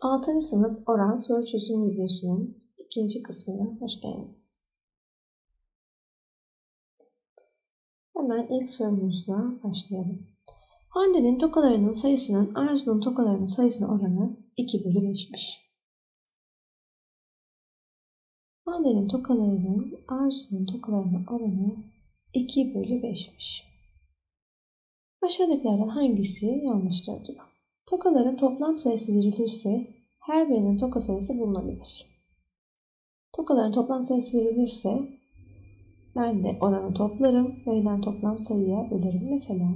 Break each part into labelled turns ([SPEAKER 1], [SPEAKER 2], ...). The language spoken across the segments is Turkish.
[SPEAKER 1] 6. sınıf oran soru çözüm videosunun ikinci kısmına hoş geldiniz. Hemen ilk sorumuzla başlayalım. Hande'nin tokalarının sayısının Arzu'nun tokalarının sayısına oranı 2 bölü 5'miş. Hande'nin tokalarının Arzu'nun tokalarına oranı 2 bölü 5'miş. Aşağıdakilerden hangisi yanlıştır diyor. Tokaların toplam sayısı verilirse her birinin toka sayısı bulunabilir. Tokaların toplam sayısı verilirse ben de oranı toplarım. Verilen toplam sayıya bölerim. Mesela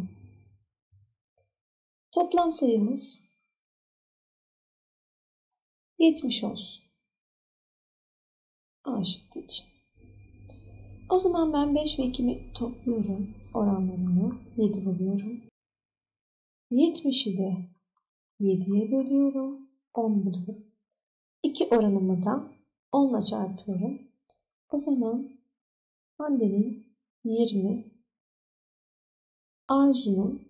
[SPEAKER 1] toplam sayımız 70 olsun. A şıkkı için. O zaman ben 5 ve 2'mi topluyorum. Oranlarını 7 buluyorum. 70'i de 7'ye bölüyorum. 10 buluyorum. 2 oranımı da 10 ile çarpıyorum. O zaman Hande'nin 20, Arzu'nun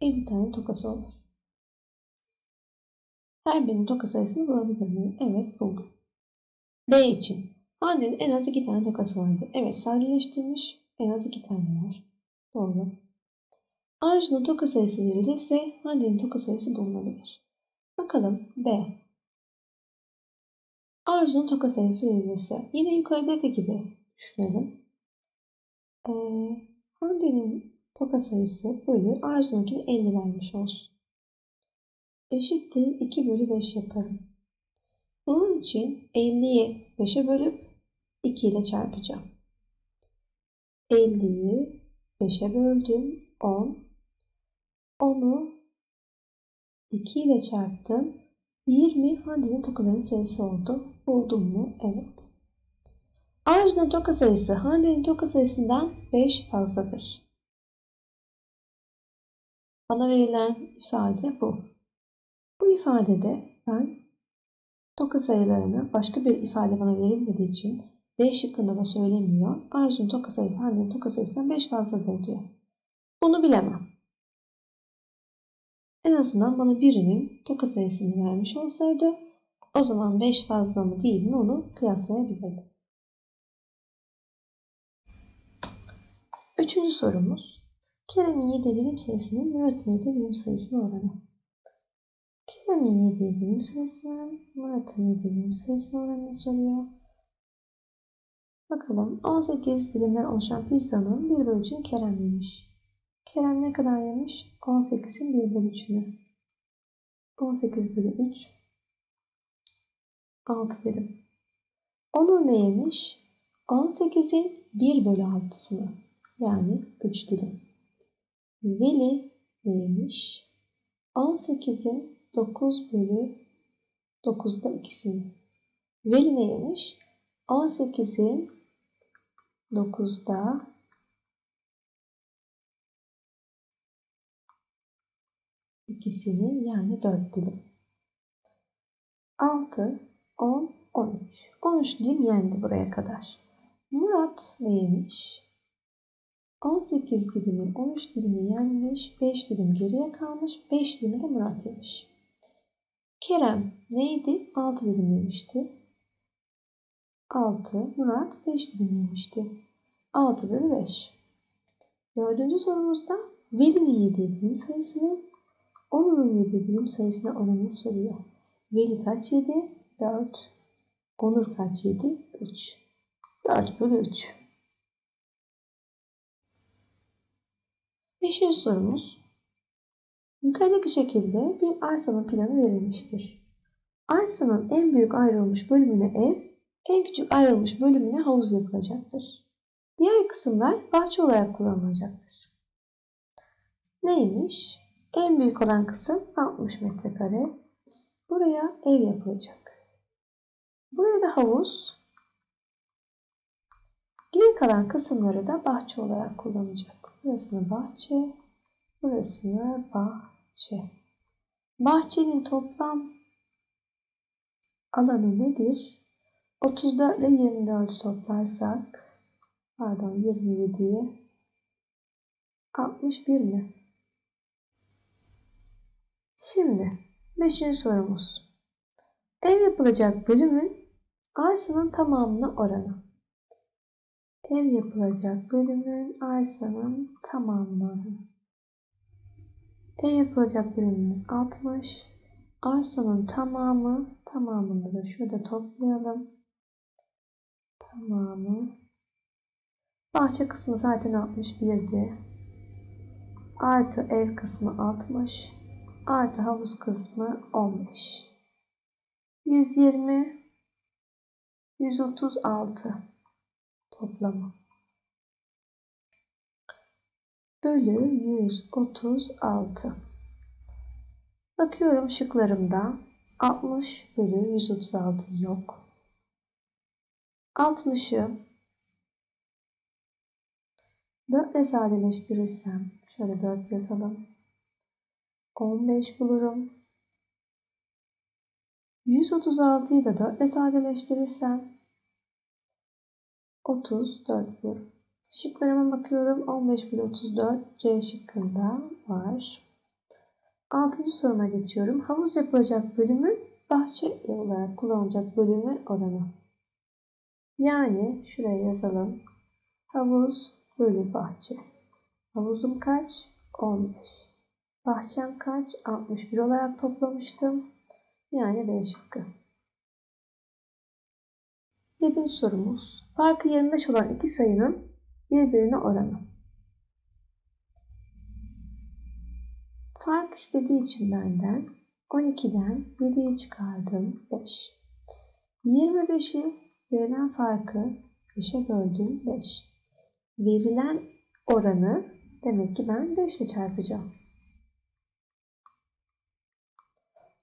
[SPEAKER 1] 50 tane tokası olur. Her birinin toka sayısını bulabilir miyim? Evet buldum. B için. Hande'nin en az 2 tane tokası vardı. Evet sadeleştirmiş. En az 2 tane var. Doğru. Arzu'nun toka sayısı verilirse Hande'nin toka sayısı bulunabilir. Bakalım B. Arzu'nun toka sayısı verilirse yine yukarıdaki gibi düşünelim. Ee, Hande'nin toka sayısı bölü Arzu'nunkini 50 vermiş olsun. Eşittir 2 bölü 5 yaparım. Bunun için 50'yi 5'e bölüp 2 ile çarpacağım. 50'yi 5'e böldüm 10. 10'u 2 ile çarptım. 20 Hande'nin tokaların sayısı oldu. Buldum mu? Evet. Arzu'nun toka sayısı Hande'nin toka sayısından 5 fazladır. Bana verilen ifade bu. Bu ifadede ben toka sayılarını başka bir ifade bana verilmediği için D şıkkında da söylemiyor. Arzu'nun toka sayısı Hande'nin toka sayısından 5 fazladır diyor. Bunu bilemem. En azından bana birinin toka sayısını vermiş olsaydı o zaman 5 fazla mı değil mi onu kıyaslayabilirdim. Üçüncü sorumuz. Kerem'in yediği dilim sayısının Murat'ın yediği dilim sayısına oranı. Kerem'in yediği dilim sayısının Murat'ın yediği dilim sayısına oranını soruyor. Bakalım 18 dilimden oluşan pizzanın bir bölücüğünü Kerem yemiş. Kerem ne kadar yemiş? 18'in 1 bölü 3'ünü. 18 bölü 3. 6 dilim. Onur ne yemiş? 18'in 1 bölü 6'sını. Yani 3 dilim. Veli ne yemiş? 18'in 9 bölü 9'da ikisini. Veli ne yemiş? 18'in 9'da ikisini yani 4 dilim. 6, 10, 13. 13 dilim yendi buraya kadar. Murat ne yemiş? 18 dilimin 13 dilimi yenmiş, 5 dilim geriye kalmış, 5 dilimi de Murat yemiş. Kerem neydi? 6 dilim yemişti. 6, Murat 5 dilim yemişti. 6 bölü 5. Dördüncü sorumuzda Veli'nin yediği dilim sayısını Onur'un yediği dilim sayısına oranını soruyor. Veli kaç yedi? 4. Onur kaç yedi? 3. 4 bölü 3. Beşinci sorumuz. Yukarıdaki şekilde bir arsanın planı verilmiştir. Arsanın en büyük ayrılmış bölümüne ev, en küçük ayrılmış bölümüne havuz yapılacaktır. Diğer kısımlar bahçe olarak kullanılacaktır. Neymiş? En büyük olan kısım 60 metrekare. Buraya ev yapılacak. Buraya da havuz. Geri kalan kısımları da bahçe olarak kullanacak. Burasını bahçe, burasını bahçe. Bahçenin toplam alanı nedir? 34 ile 24 toplarsak, pardon 27'ye 61 mi? Şimdi Beşinci sorumuz. Ev yapılacak bölümün arsanın tamamına oranı. Ev yapılacak bölümün arsanın tamamına oranı. Ev yapılacak bölümümüz 60. Arsanın tamamı, tamamını da şurada toplayalım. Tamamı. Bahçe kısmı zaten 61'di. Artı ev kısmı 60. Artı havuz kısmı 15. 120 136 toplamı. Bölü 136. Bakıyorum şıklarımda 60 bölü 136 yok. 60'ı 4 ile sadeleştirirsem şöyle 4 yazalım. 15 bulurum. 136'yı da 4 ile sadeleştirirsem 34 bulurum. Şıklarıma bakıyorum. 15 bölü 34 C şıkkında var. 6. soruma geçiyorum. Havuz yapılacak bölümün bahçe olarak kullanılacak bölümü oranı. Yani şuraya yazalım. Havuz bölü bahçe. Havuzum kaç? 15. Bahçem kaç? 61 olarak toplamıştım. Yani B şıkkı. Yedinci sorumuz. Farkı 25 olan iki sayının birbirine oranı. Fark istediği için benden 12'den 7'yi çıkardım 5. 25'i verilen farkı 5'e böldüm 5. Verilen oranı demek ki ben 5 ile çarpacağım.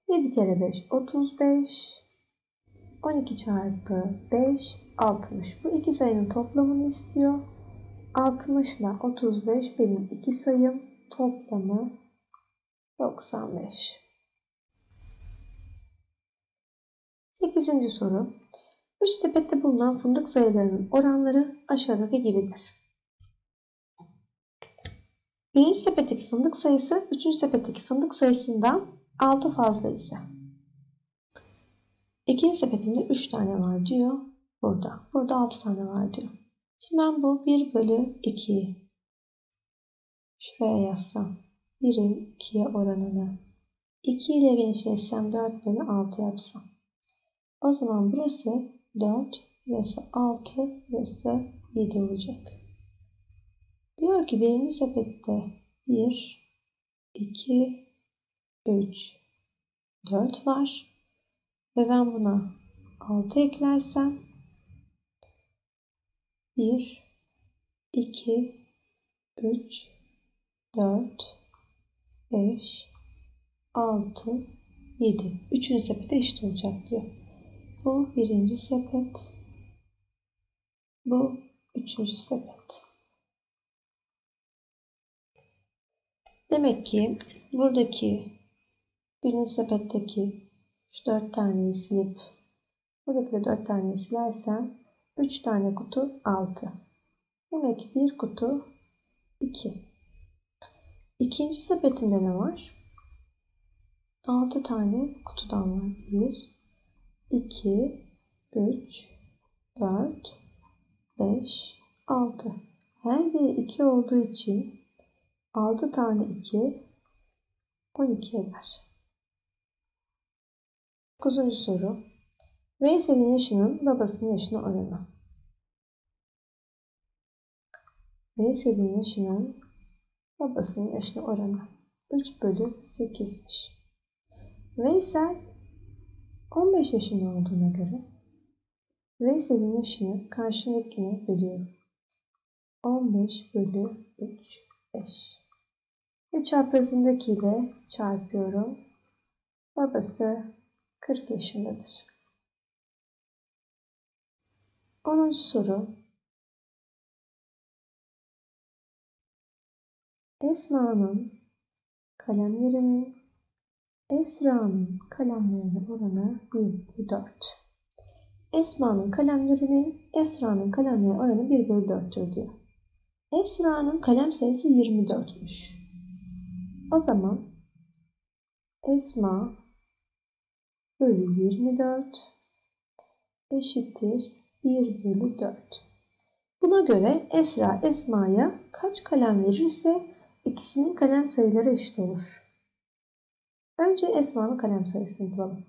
[SPEAKER 1] 7 kere 5 35. 12 çarpı 5 60. Bu iki sayının toplamını istiyor. 60 ile 35 benim iki sayım. Toplamı 95. 8. soru. 3 sepette bulunan fındık sayılarının oranları aşağıdaki gibidir. Birinci sepetteki fındık sayısı üçüncü sepetteki fındık sayısından 6 fazla ise. İkinci sepetinde 3 tane var diyor. Burada. Burada 6 tane var diyor. Şimdi ben bu 1 bölü 2'yi şuraya yazsam. 1'in 2'ye oranını 2 ile genişletsem 4 bölü 6 yapsam. O zaman burası 4, burası 6, burası 7 olacak. Diyor ki birinci sepette 1, 2, 3, 4 var. Ve ben buna 6 eklersem 1, 2, 3, 4, 5, 6, 7. Üçüncü sepete eşit olacak diyor. Bu birinci sepet. Bu üçüncü sepet. Demek ki buradaki birinci sepetteki şu dört taneyi silip buradaki de dört taneyi silersem üç tane kutu altı. Demek ki bir kutu iki. İkinci sepetimde ne var? Altı tane kutudan var. Bir, iki, üç, dört, beş, altı. Her biri iki olduğu için 6 tane 2 12 eder. 9. soru. Veysel'in yaşının babasının yaşına oranı. Veysel'in yaşının babasının yaşına oranı 3 bölü 8'miş. Veysel 15 yaşında olduğuna göre Veysel'in yaşını karşındakine bölüyorum. 15 bölü 3, 5. Ve çaprazındaki ile çarpıyorum. Babası 40 yaşındadır. 10. soru. Esma'nın kalemlerinin Esra'nın kalemlerine oranı 1 4. Esma'nın kalemlerinin Esra'nın kalemlerine oranı 1 bölü 4'tür diyor. Esra'nın kalem sayısı 24'müş. O zaman Esma bölü 24 eşittir 1 bölü 4. Buna göre Esra Esma'ya kaç kalem verirse ikisinin kalem sayıları eşit olur. Önce Esma'nın kalem sayısını bulalım.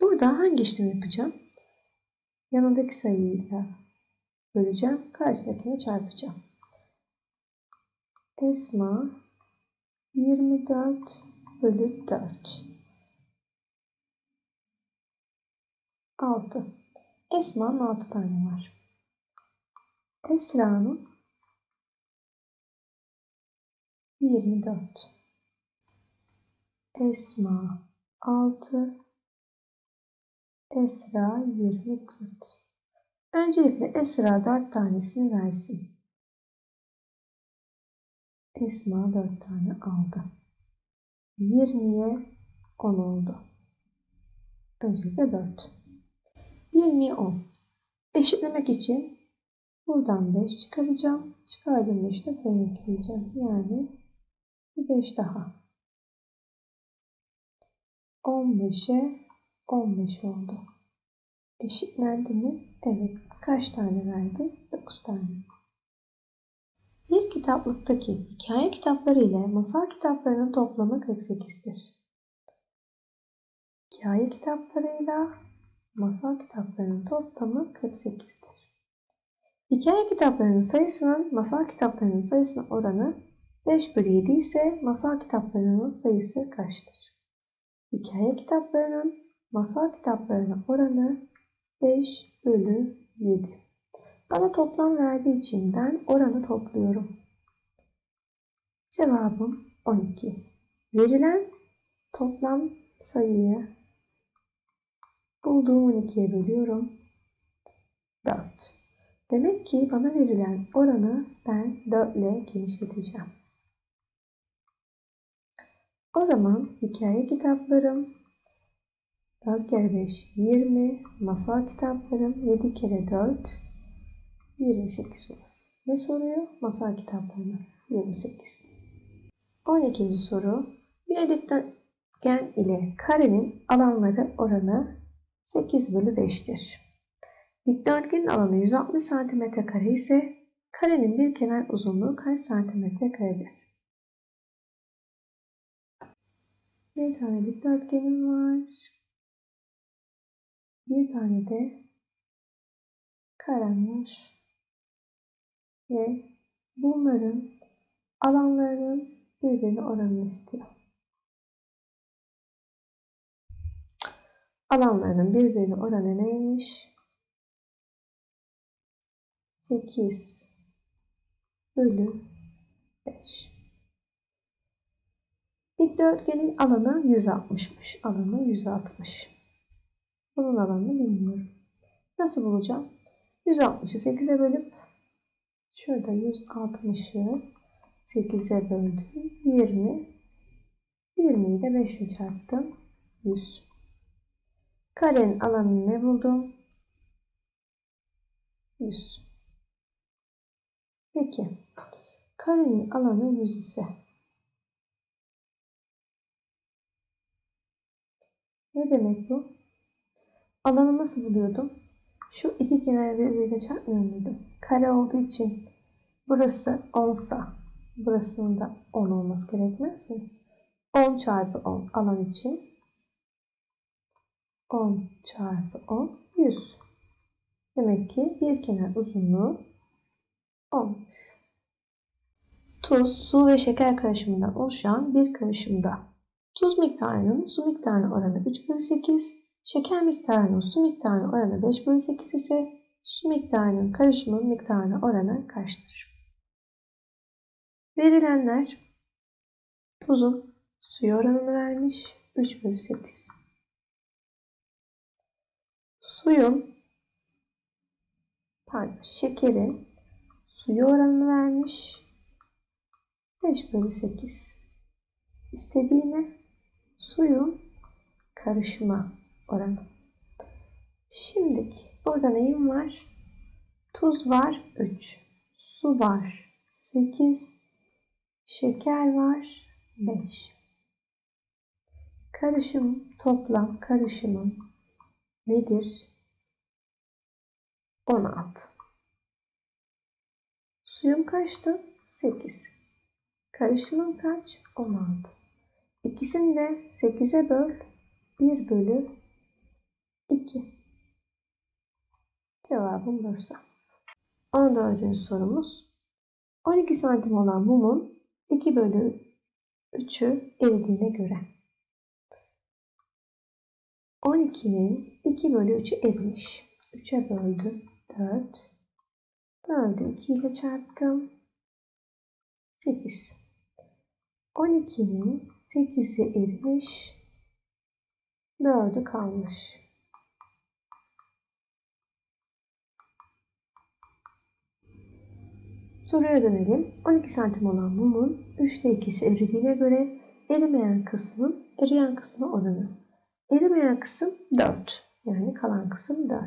[SPEAKER 1] Burada hangi işlemi yapacağım? Yanındaki sayıyla böleceğim. Karşısındakini çarpacağım. Esma 24 bölü 4. 6. Esma'nın 6 tane var. Esra'nın 24. Esma 6. Esra 24. Öncelikle Esra 4 tanesini versin. Esma 4 tane aldı. 20'ye 10 oldu. Öncelikle 4. 20'ye 10. Eşitlemek için buradan 5 çıkaracağım. Çıkardığım 5'te buraya ekleyeceğim. Yani 5 daha. 15'e 15 oldu. Eşitlendi mi? Evet. Kaç tane verdi? 9 tane. Bir kitaplıktaki hikaye kitapları ile masal kitaplarının toplamı 48'dir. Hikaye kitaplarıyla masal kitaplarının toplamı 48'dir. Hikaye kitaplarının sayısının masal kitaplarının sayısına oranı 5 bölü 7 ise masal kitaplarının sayısı kaçtır? Hikaye kitaplarının masal kitaplarına oranı 5 bölü 7. Bana toplam verdiği için ben oranı topluyorum. Cevabım 12. Verilen toplam sayıyı bulduğum 12'ye bölüyorum. 4. Demek ki bana verilen oranı ben 4 ile genişleteceğim. O zaman hikaye kitaplarım 4 kere 5 20, masal kitaplarım 7 kere 4 28 olur. Ne soruyor? Masal kitaplarına 28. 12. soru. Bir dikdörtgen ile karenin alanları oranı 8 bölü 5'tir. Dikdörtgenin alanı 160 cm kare ise karenin bir kenar uzunluğu kaç santimetre karedir? Bir tane dikdörtgenim var. Bir tane de karem var. Ve bunların alanlarının birbirine oranını istiyor. Alanlarının birbirine oranı neymiş? 8 bölü 5. Dikdörtgenin alanı 160'mış. Alanı 160. Bunun alanını bilmiyorum. Nasıl bulacağım? 160'ı 8'e bölüp şurada 160'ı 8'e böldüm. 20. 20'yi de 5 ile çarptım. 100. Karenin alanını ne buldum? 100. Peki. Karenin alanı 100 ise ne demek bu? Alanı nasıl buluyordum? Şu iki kenarı birbiriyle çarpmıyor muydum? Kare olduğu için burası 10 sa burasının da 10 olması gerekmez mi? 10 çarpı 10 alan için 10 çarpı 10 100. Demek ki bir kenar uzunluğu 10'muş. Tuz, su ve şeker karışımından oluşan bir karışımda tuz miktarının su miktarına oranı 3 bölü 8, Şeker miktarının su miktarına oranı 5 bölü 8 ise su miktarının karışımın miktarına oranı kaçtır? Verilenler tuzun suya oranını vermiş 3 bölü 8. Suyun pardon şekerin suya oranını vermiş 5 bölü 8. İstediğine suyun karışma oranı. Şimdiki burada neyim var? Tuz var 3. Su var 8. Şeker var 5. Karışım, toplam karışımın nedir? 16. Suyum kaçtı? 8. Karışımım kaç? 16. İkisini de 8'e böl. 1 bölü 2. Cevabım Bursa. 14. sorumuz. 12 santim olan mumun 2 bölü 3'ü eridiğine göre. 12'nin 2 bölü 3'ü erimiş. 3'e böldüm. 4. Böldü 2 ile çarptım. 8. 12'nin 8'i erimiş. 4'ü kalmış. Soruya dönelim. 12 santim olan mumun 3'te 2'si eridiğine göre erimeyen kısmın eriyen kısmı oranı. Erimeyen kısım 4. Yani kalan kısım 4.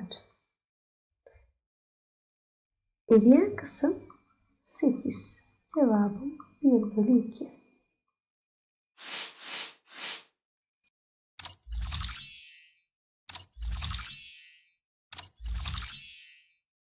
[SPEAKER 1] Eriyen kısım 8. Cevabım 1 bölü 2.